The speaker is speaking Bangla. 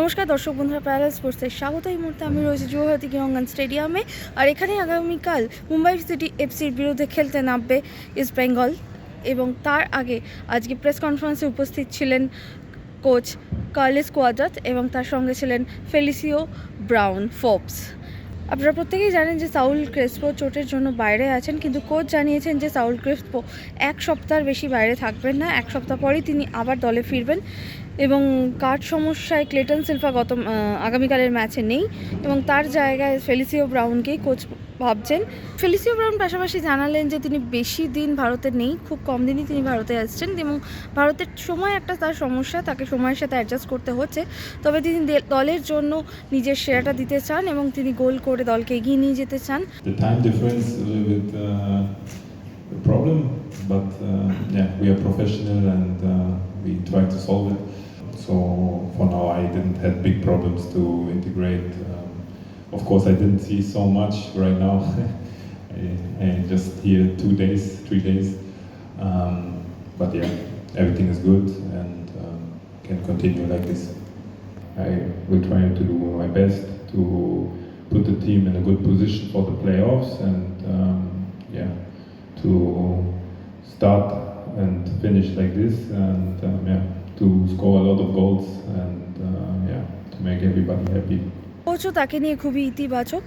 নমস্কার দর্শক বন্ধুরা প্যারাল স্পোর্টসের স্বাগত। এই মুহূর্তে আমি রয়েছি জুয়াহাতি কিরঙ্গন স্টেডিয়ামে। আর এখানে আগামীকাল মুম্বাই সিটি এফসির বিরুদ্ধে খেলতে নামবে ইস্ট বেঙ্গল এবং তার আগে আজকে প্রেস কনফারেন্সে উপস্থিত ছিলেন কোচ কার্লেস কোয়াডাত এবং তার সঙ্গে ছিলেন ফেলিসিও ব্রাউন ফোপস। আপনারা প্রত্যেকেই জানেন যে সাউল ক্রেসপো চোটের জন্য বাইরে আছেন, কিন্তু কোচ জানিয়েছেন যে সাউল ক্রেসপো এক সপ্তাহের বেশি বাইরে থাকবেন না, এক সপ্তাহ পরেই তিনি আবার দলে ফিরবেন। এবং কাঠ সমস্যায় ক্লেটন সিলভা গত আগামীকালের ম্যাচে নেই এবং তার জায়গায় ফেলিসিও ব্রাউনকেই কোচ ভাবছেন। ফেলিসিও ব্রাউন পাশাপাশি জানালেন যে তিনি বেশি দিন ভারতে নেই খুব কম দিনই তিনি ভারতে আসছেন এবং ভারতের সময় একটা তার সমস্যা তাকে সময়ের সাথে অ্যাডজাস্ট করতে হচ্ছে। তবে তিনি দলের জন্য নিজের সেরাটা দিতে চান এবং তিনি গোল করে দলকে এগিয়ে নিয়ে যেতে চান। Uh, but uh, yeah, we are professional and uh, we try to solve it. So for now, I didn't have big problems to integrate. Um, of course, I didn't see so much right now. I just here two days, three days. Um, but yeah, everything is good and um, can continue like this. I will try to do my best to put the team in a good position for the playoffs and um, yeah, to start and finish like this and um, yeah, to score a lot of goals and uh, yeah, to make everybody happy. কোচও তাকে নিয়ে খুবই ইতিবাচক